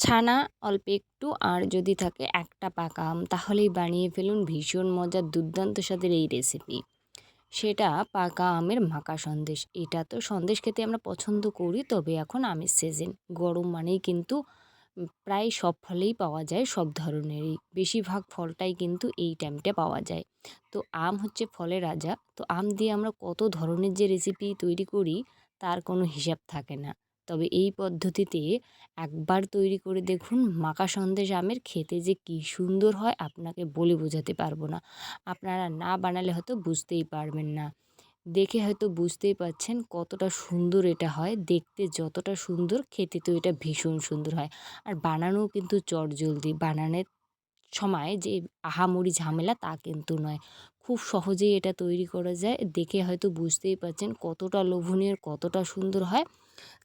ছানা অল্প একটু আর যদি থাকে একটা পাকা আম, তাহলেই বানিয়ে ফেলুন ভীষণ মজার দুর্দান্ত স্বাদের এই রেসিপি সেটা পাকা আমের মাকা সন্দেশ। এটা তো সন্দেশ খেতে আমরা পছন্দ করি, তবে এখন আমের সিজন গরম মানেই কিন্তু প্রায় সব ফলেই পাওয়া যায়, সব ধরনেরই। বেশিরভাগ ফলটাই কিন্তু এই টাইমটা পাওয়া যায়। তো আম হচ্ছে ফলের রাজা। তো আম দিয়ে আমরা কত ধরনের যে রেসিপি তৈরি করি, তার কোনো হিসাব থাকে না। তবে এই পদ্ধতিতে একবার তৈরি করে দেখুন মাকা সন্দেশ আমের খেতে যে কী সুন্দর হয় আপনাকে বলে বোঝাতে পারব না। আপনারা না বানালে হয়তো বুঝতেই পারবেন না। দেখে হয়তো বুঝতেই পাচ্ছেন কতটা সুন্দর এটা হয়, দেখতে যতটা সুন্দর, খেতে তো এটা ভীষণ সুন্দর হয়। আর বানানোও কিন্তু চটজলদি। বানানোর সময় যে আহামরি ঝামেলা তা কিন্তু নয়। খুব সহজেই এটা তৈরি করা যায়। দেখে হয়তো বুঝতেই পারছেন কতটা লোভনীয়, কতটা সুন্দর হয়।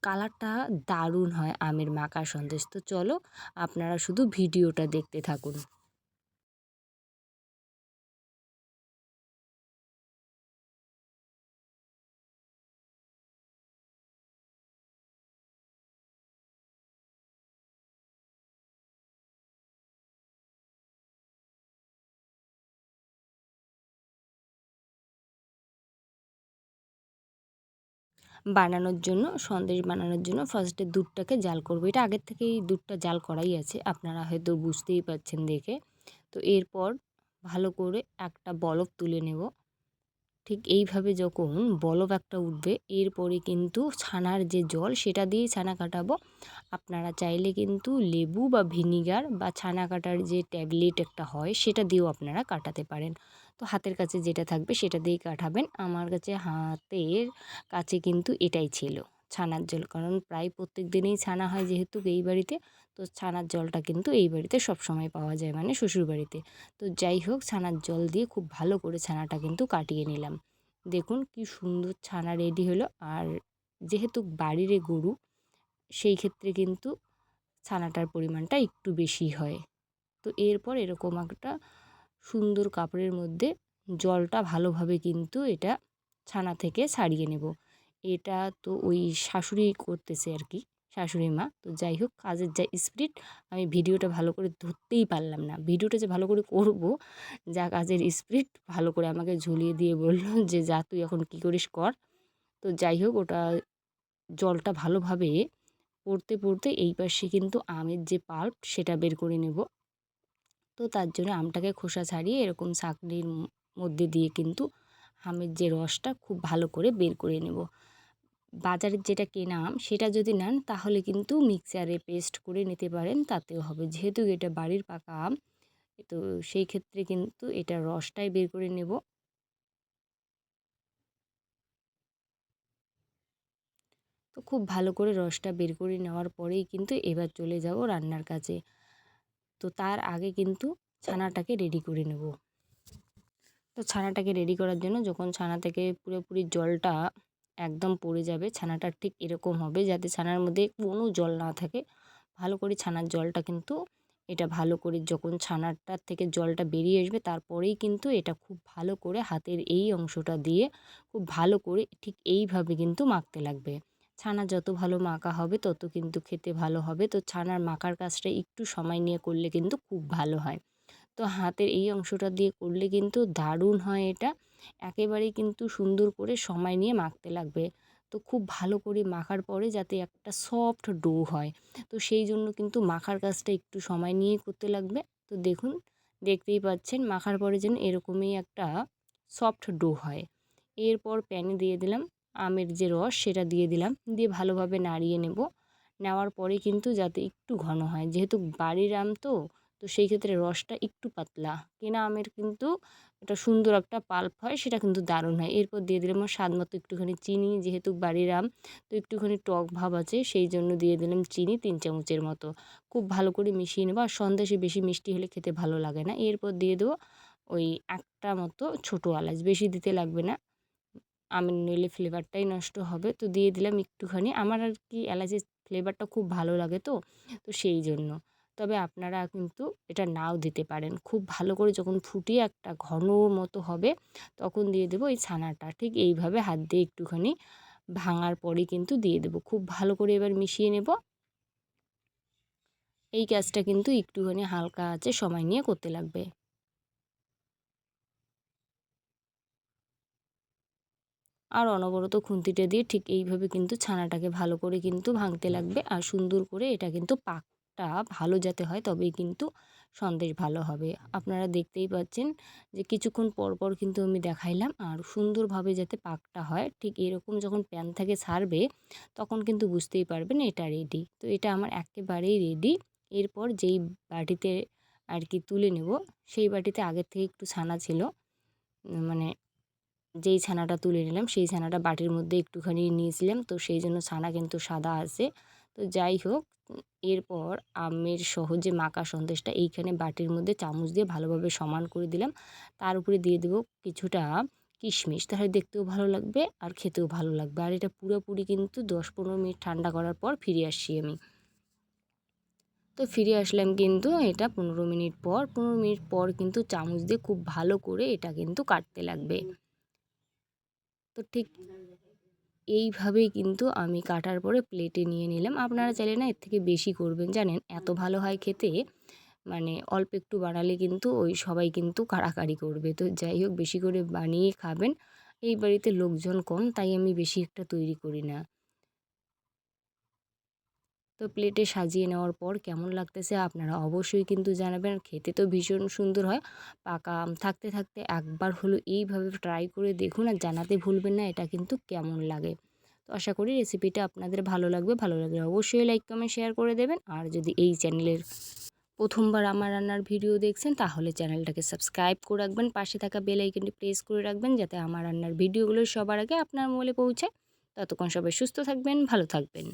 কালারটা দারুণ হয় আমের মাখা সন্দেশ। তো চলো, আপনারা শুধু ভিডিওটা দেখতে থাকুন। বানানোর জন্য, সন্দেশ বানানোর জন্য ফার্স্টে দুধটাকে জাল করব। এটা আগের থেকেই দুধটা জাল করাই আছে, আপনারা হয়তো বুঝতেই পাচ্ছেন দেখে। তো এরপর ভালো করে একটা বলব তুলে নেব। ঠিক এইভাবে যখন বলব একটা উঠবে, এরপরে কিন্তু ছানার যে জল, সেটা দিয়েই ছানা কাটাবো। আপনারা চাইলে কিন্তু লেবু বা ভিনিগার বা ছানা কাটার যে ট্যাবলেট একটা হয়, সেটা দিয়েও আপনারা কাটাতে পারেন। তো হাতের কাছে যেটা থাকবে সেটা দিয়েই কাটাবেন। আমার কাছে হাতের কাছে কিন্তু এটাই ছিল ছানার জল। কারণ প্রায় প্রত্যেক দিনেই ছানা হয় যেহেতু এই বাড়িতে, তো ছানার জলটা কিন্তু এই বাড়িতে সব সময় পাওয়া যায় মানে শ্বশুর বাড়িতে তো যাই হোক, ছানার জল দিয়ে খুব ভালো করে ছানাটা কিন্তু কাটিয়ে নিলাম। দেখুন কি সুন্দর ছানা রেডি হলো। আর যেহেতু বাড়ির গরু, সেই ক্ষেত্রে কিন্তু ছানাটার পরিমাণটা একটু বেশি হয়। তো এরপর এরকম একটা সুন্দর কাপড়ের মধ্যে জলটা ভালোভাবে কিন্তু এটা ছানা থেকে ছাড়িয়ে নেব। এটা তো ওই শাশুড়ি করতেছে আর কি, শাশুড়ি মা। তো যাই হোক, কাজের যা স্পিরিট আমি ভিডিওটা ভালো করে ধরতেই পারলাম না। ভিডিওটা যে ভালো করে করব, যা কাজের স্পিড ভালো করে আমাকে ঝুলিয়ে দিয়ে বলল যে, যা তুই এখন কী করিস কর। তো যাই হোক, ওটা জলটা ভালোভাবে পড়তে পড়তে এই পাশে কিন্তু আমের যে পাল্প সেটা বের করে নেব। তো তার জন্য আমটাকে খোসা ছাড়িয়ে এরকম ছাঁকনির মধ্যে দিয়ে কিন্তু আমের যে রসটা খুব ভালো করে বের করে নেব। বাজারের যেটা কেনা আম, সেটা যদি নেন তাহলে কিন্তু মিক্সারে পেস্ট করে নিতে পারেন, তাতেও হবে। যেহেতু এটা বাড়ির পাকা আম, তো সেই ক্ষেত্রে কিন্তু এটা রসটাই বের করে নেব। তো খুব ভালো করে রসটা বের করে নেওয়ার পরেই কিন্তু এবার চলে যাব রান্নার কাছে তো তার আগে কিন্তু ছানাটাকে রেডি করে নেব। তো ছানাটাকে রেডি করার জন্য যখন ছানা থেকে পুরোপুরি জলটা একদম পড়ে যাবে ছানাটা ঠিক এরকম হবে যাতে ছানার মধ্যে কোনো জল না থাকে। ভালো করে ছানার জলটা কিন্তু এটা ভালো করে যখন ছানাটার থেকে জলটা বেরিয়ে আসবে, তারপরেই কিন্তু এটা খুব ভালো করে হাতের এই অংশটা দিয়ে খুব ভালো করে ঠিক এইভাবে কিন্তু মাখতে লাগবে। ছানা যত ভালো মাখা হবে, তত কিন্তু খেতে ভালো হবে। তো ছানার মাখার কাজটা একটু সময় নিয়ে করলে কিন্তু খুব ভালো হয়। তো হাতের এই অংশটা দিয়ে করলে কিন্তু দারুণ হয় এটা। একেবারেই কিন্তু সুন্দর করে সময় নিয়ে মাখতে লাগবে। তো খুব ভালো করে মাখার পরে যাতে একটা সফট ডো হয়। তো সেই জন্য কিন্তু মাখার কাজটা একটু সময় নিয়েই করতে লাগবে। তো দেখুন, দেখতেই পাচ্ছেন মাখার পরে যেন এরকমই একটা সফট ডো হয়। এরপর প্যানে দিয়ে দিলাম আমের যে রস সেটা দিয়ে দিলাম। দিয়ে ভালোভাবে নাড়িয়ে নেব। নেওয়ার পরে কিন্তু যাতে একটু ঘন হয়। যেহেতু বাড়ির আম তো তো সেই ক্ষেত্রে রসটা একটু পাতলা। কেনা আমের কিন্তু একটা সুন্দর একটা পাল্প হয়, সেটা কিন্তু দারুণ হয়। এরপর দিয়ে দিলাম স্বাদ মতো একটুখানি চিনি। যেহেতু বাড়ির আম, তো একটুখানি টক ভাব আছে, সেই জন্য দিয়ে দিলাম চিনি তিন চামচের মতো। খুব ভালো করে মিশিয়ে নেব। আর সন্দেশে বেশি মিষ্টি হলে খেতে ভালো লাগে না। এরপর দিয়ে দেবো ওই একটা মতো ছোটো এলাচ। বেশি দিতে লাগবে না। আমি নইলে ফ্লেভারটাই নষ্ট হবে। তো দিয়ে দিলাম একটুখানি। আমার আর কি এলাচের ফ্লেভারটা খুব ভালো লাগে তো তো সেই জন্য। তবে আপনারা কিন্তু এটা নাও দিতে পারেন। খুব ভালো করে যখন ফুটিয়ে একটা ঘন মতো হবে, তখন দিয়ে দেবো এই ছানাটা। ঠিক এইভাবে হাত দিয়ে একটুখানি ভাঙার পরে কিন্তু দিয়ে দেবো। খুব ভালো করে এবার মিশিয়ে নেব। এই কাজটা কিন্তু একটুখানি হালকা আছে, সময় নিয়ে করতে লাগবে। আর অনবরত খুন্তিটা দিয়ে ঠিক এইভাবে কিন্তু ছানাটাকে ভালো করে কিন্তু ভাঙতে লাগবে আর সুন্দর করে এটা কিন্তু পাকটা ভালো যাতে হয় তবেই কিন্তু সন্দেশ ভালো হবে। আপনারা দেখতেই পাচ্ছেন যে কিছুক্ষণ পর পর কিন্তু আমি দেখাইলাম আর সুন্দরভাবে যাতে পাকটা হয় ঠিক এরকম যখন প্যান থেকে ছাড়বে তখন কিন্তু বুঝতেই পারবেন এটা রেডি তো এটা আমার একেবারেই রেডি এরপর যেই বাটিতে আর কি তুলে নেব সেই বাটিতে আগের থেকে একটু ছানা ছিল মানে যেই ছানাটা তুলে নিলাম, সেই ছানাটা বাটির মধ্যে একটুখানি নিয়েছিলাম। তো সেই জন্য ছানা কিন্তু সাদা আছে। তো যাই হোক, এরপর আমের সহজে মাখা সন্দেশটা, এইখানে বাটির মধ্যে চামচ দিয়ে ভালোভাবে সমান করে দিলাম। তার উপরে দিয়ে দেবো কিছুটা কিশমিশ। তাহলে দেখতেও ভালো লাগবে আর খেতেও ভালো লাগবে। আর এটা পুরোপুরি কিন্তু দশ পনেরো মিনিট ঠান্ডা করার পর ফিরে আসছি আমি। তো ফিরে আসলাম কিন্তু এটা পনেরো মিনিট পর। পনেরো মিনিট পর কিন্তু চামচ দিয়ে খুব ভালো করে এটা কিন্তু কাটতে লাগবে। তো ঠিক এইভাবেই কিন্তু আমি কাটার পরে প্লেটে নিয়ে নিলাম। আপনারা চাইলে না এর থেকে বেশি করবেন, জানেন? এত ভালো হয় খেতে মানে অল্প একটু বানালে কিন্তু ওই সবাই কিন্তু কাড়াকাড়ি করবে। তো যাই হোক, বেশি করে বানিয়ে খাবেন। এই বাড়িতে লোকজন কম, তাই আমি বেশি একটা তৈরি করি না। তো প্লেটে সাজিয়ে নেওয়ার পর কেমন লাগতেছে আপনারা অবশ্যই কিন্তু জানাবেন। খেতে তো ভীষণ সুন্দর হয়। পাকা থাকতে থাকতে একবার হলো এইভাবে ট্রাই করে দেখুন আর জানাতে ভুলবেন না এটা কিন্তু কেমন লাগে। তো আশা করি রেসিপিটা আপনাদের ভালো লাগবে। ভালো লাগলে অবশ্যই লাইক কমেন্ট শেয়ার করে দেবেন। আর যদি এই চ্যানেলের প্রথমবার আমার রান্নার ভিডিও দেখছেন তাহলে চ্যানেলটাকে সাবস্ক্রাইব করে রাখবেন। পাশে থাকা বেল আইকনটি প্রেস করে রাখবেন যাতে আমার রান্নার ভিডিওগুলো সবার আগে আপনার মোবাইলে পৌঁছায়। ততক্ষণ সবাই সুস্থ থাকবেন, ভালো থাকবেন।